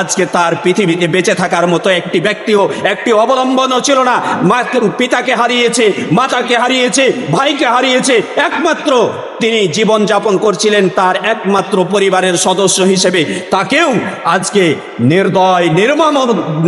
আজকে তার পৃথিবীতে বেঁচে থাকার মতো একটি ব্যক্তিও, একটি অবলম্বনও ছিল না। পিতাকে হারিয়েছে, মাতাকে হারিয়েছে, ভাইকে হারিয়েছে। একমাত্র তিনি জীবন যাপন করছিলেন তার একমাত্র পরিবারের সদস্য হিসেবে। তাকেও আজকে নির্দয়, নির্মম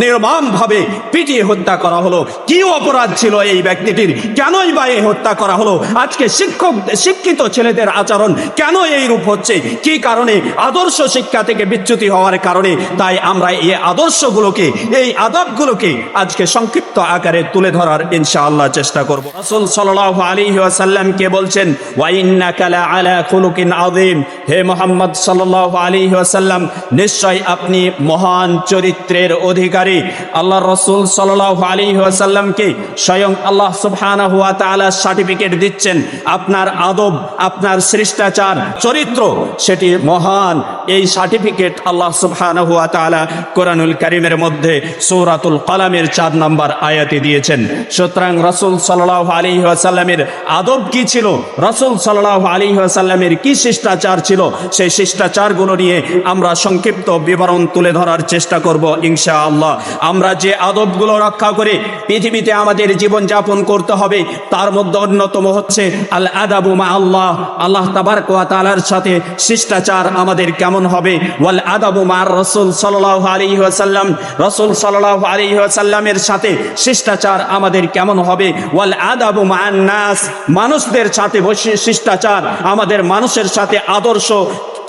নির্মম ভাবে পিটিয়ে হত্যা করা হলো। কি অপরাধ ছিল এই ব্যক্তিটির? কেনই বা এই হত্যা করা হলো? আজকে শিক্ষক, শিক্ষিত ছেলেদের আচরণ কেন এই রূপ হচ্ছে? কি কারণে? আদর্শ শিক্ষা থেকে বিচ্যুতি হওয়ার কারণে তাই আমরা এই আদর্শগুলোকে, এই আদবগুলোকে আজকে সংক্ষিপ্ত আকারে তুলে ধরার ইনশাআল্লাহ চেষ্টা করব। রাসূল সাল্লাল্লাহু আলাইহি ওয়াসাল্লাম কে বলছেন, ওয়া ইন্নাকা লা খুলুকিন আযীম। হে মুহাম্মদ সাল্লাল্লাহু আলাইহি ওয়াসাল্লাম, নিশ্চয় আপনি মহান চরিত্রের অধিকারী। রাসূল সাল্লাল্লাহু আলাইহি স্বয়ং আল্লাহ সুবহানাহু ওয়া তাআলা সার্টিফিকেট দিচ্ছেন, আপনার আদব, আপনার শিষ্টাচার, চরিত্র, সেটি মহান। এই সার্টিফিকেট আল্লাহ সুবহানাহু ওয়া কোরআনুল কারীমের মধ্যে সূরাতুল কলামের চার নম্বর আয়াতে দিয়েছেন। সুতরাং রাসূল সাল্লাল্লাহু আলাইহি ওয়াসাল্লামের আদব কি ছিল? রাসূল আলাইহি ওয়াসাল্লামের কি শিষ্টাচার ছিল? সেই শিষ্টাচারগুলো নিয়ে আমরা সংক্ষিপ্ত বিবরণ তুলে ধরার চেষ্টা করব ইনশাআল্লাহ। আমরা যে আদবগুলো রক্ষা করে পৃথিবীতে আমাদের জীবন যাপন করতে হবে, তার মধ্যে অন্যতম হচ্ছে আল আদাবু মা আল্লাহ আল্লাহ তাআলার সাথে শিষ্টাচার আমাদের কেমন হবে? ওয়াল আদাবু মার রাসূল সাল্লাল্লাহু আলাইহি ওয়াসাল্লাম, রাসূল সাল্লাল্লাহু আলাইহি ওয়াসাল্লামের সাথে শিষ্টাচার আমাদের কেমন হবে? ওয়াল আদাবু মান্নাস মানুষদের সাথে শিষ্টাচার, আমাদের মানুষের সাথে আদর্শ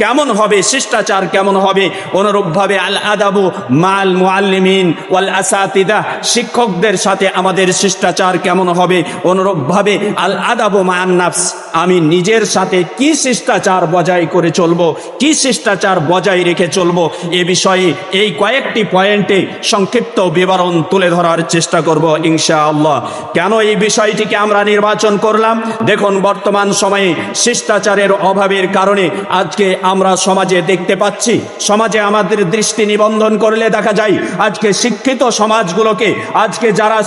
কেমন হবে, শিষ্টাচার কেমন হবে? অনুরূপভাবে আল আদাবু মাল মুআল্লিমিন ওয়াল আসাতিদা, শিক্ষকদের সাথে আমাদের শিষ্টাচার কেমন হবে? অনুরূপভাবে আল আদাবু মান নাফস, আমি নিজের সাথে কি শিষ্টাচার বজায় করে চলবো? কি শিষ্টাচার বজায় রেখে চলবো? এ বিষয়ে এই কয়েকটি পয়েন্টে সংক্ষিপ্ত বিবরণ তুলে ধরার চেষ্টা করব ইনশাআল্লাহ। কেন এই বিষয়টিকে আমরা নির্বাচন করলাম? দেখুন, বর্তমান সময়ে শিষ্টাচারের অভাবের কারণে আজকে আমরা সমাজে দেখতে পাচ্ছি, সমাজে আমাদের দৃষ্টি নিবন্ধন করলে দেখা যায়, আজকে শিক্ষিত সমাজগুলোকে, আজকে যারা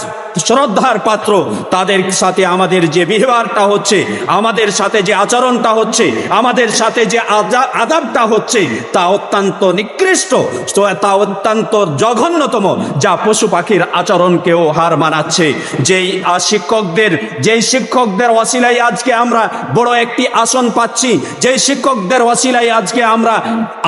শ্রদ্ধার পাত্র তাদের সাথে আমাদের যে ব্যবহারটা হচ্ছে, আমাদের সাথে যে আচরণটা হচ্ছে, আমাদের সাথে যে আদাবটা হচ্ছে, তা অত্যন্ত নিকৃষ্ট তা অত্যন্ত জঘন্যতম, যা পশু পাখির আচরণকেও হার মানাচ্ছে। যেই শিক্ষকদের যেই শিক্ষকদের ওয়াসিলায় আজকে আমরা বড় একটি আসন পাচ্ছি, যেই শিক্ষকদের ওয়াসিলায় আজকে আমরা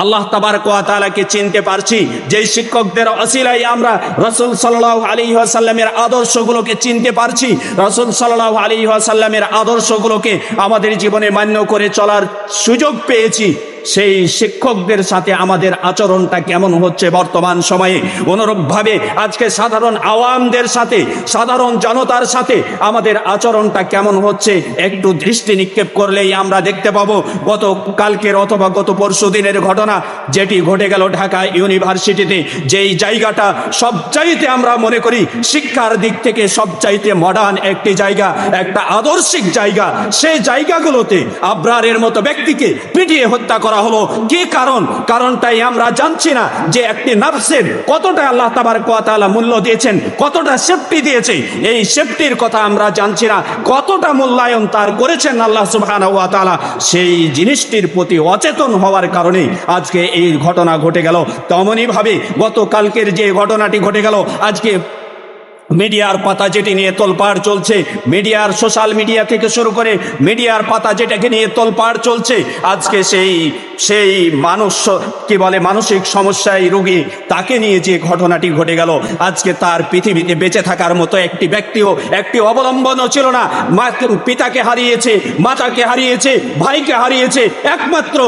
আল্লাহ তাবারক ওয়া তাআলাকে চিনতে পারছি, যেই শিক্ষকদের ওয়াসিলায় আমরা রসুল সাল্লাহ সাল্লাল্লাহু আলাইহি ওয়াসাল্লামের আদর্শগুলোকে চিনতে পারছি। রসুল সাল্লাহ আলী আসাল্লামের আদর্শগুলোকে আমাদের জীবনে মান্য করে চলার সুযোগ পেয়েছি। সেই শিক্ষকদের সাথে আমাদের আচরণটা কেমন হচ্ছে বর্তমান সময়ে? অনুরূপভাবে আজকে সাধারণ আওয়ামদের সাথে, সাধারণ জনতার সাথে আমাদের আচরণটা কেমন হচ্ছে? একটু দৃষ্টি নিক্ষেপ করলেই আমরা দেখতে পাবো, গত কালকের অথবা গত পরশু দিনের ঘটনা যেটি ঘটে গেল ঢাকা ইউনিভার্সিটিতে, যেই জায়গাটা সবচাইতে আমরা মনে করি শিক্ষার দিক থেকে সবচাইতে মডার্ন একটি জায়গা, একটা আদর্শিক জায়গা সেই জায়গাগুলোতে আব্রারের মতো ব্যক্তিকে পিটিয়ে হত্যা হলো। কি কারণ? কারণটাই আমরা জানছি না যে একটি নার্সের কতটা আল্লাহ তাবার কোয়াতালা মূল্য দিয়েছেন, কতটা সেফটি দিয়েছে। এই সেফটির কথা আমরা জানছি না। কতটা মূল্যায়ন তার করেছেন আল্লাহ সুবহান সেই জিনিসটির প্রতি অচেতন হওয়ার কারণে আজকে এই ঘটনা ঘটে গেল। তেমনই ভাবে গতকালকের যে ঘটনাটি ঘটে গেল, আজকে মিডিয়ার পাতা যেটি নিয়ে তোলপাড় চলছে, মিডিয়ার সোশ্যাল মিডিয়া থেকে শুরু করে মিডিয়ার পাতা যেটাকে নিয়ে তোলপাড় চলছে, আজকে সেই সেই মানুষ, কি বলে, মানসিক সমস্যায় রোগী তাকে নিয়ে যে ঘটনাটি ঘটে গেল, আজকে তার পৃথিবীতে বেঁচে থাকার মতো একটি ব্যক্তিও, একটি অবলম্বনও ছিল না। পিতাকে হারিয়েছে, মাতাকে হারিয়েছে, ভাইকে হারিয়েছে, একমাত্র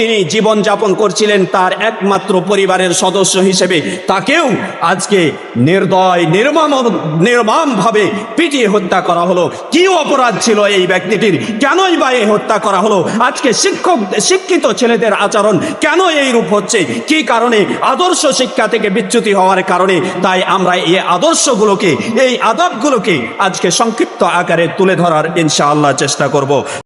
তিনি জীবন যাপন করছিলেন তার একমাত্র পরিবারের সদস্য হিসেবে। তাকেও আজকে নির্দয়, নির্মম নির্মম ভাবে পিটিয়ে হত্যা করা হলো। কি অপরাধ ছিল এই ব্যক্তিটির? কেনই বা এই হত্যা করা হলো? আজকে শিক্ষক, শিক্ষিত ছেলেদের আচরণ কেন এই রূপ হচ্ছে? কি কারণে আদর্শ শিক্ষা থেকে বিচ্যুতি হওয়ার কারণে? তাই আমরা এই আদর্শগুলোকে, এই আদবগুলোকে আজকে সংক্ষিপ্ত আকারে তুলে ধরার ইনশাআল্লাহ চেষ্টা করব।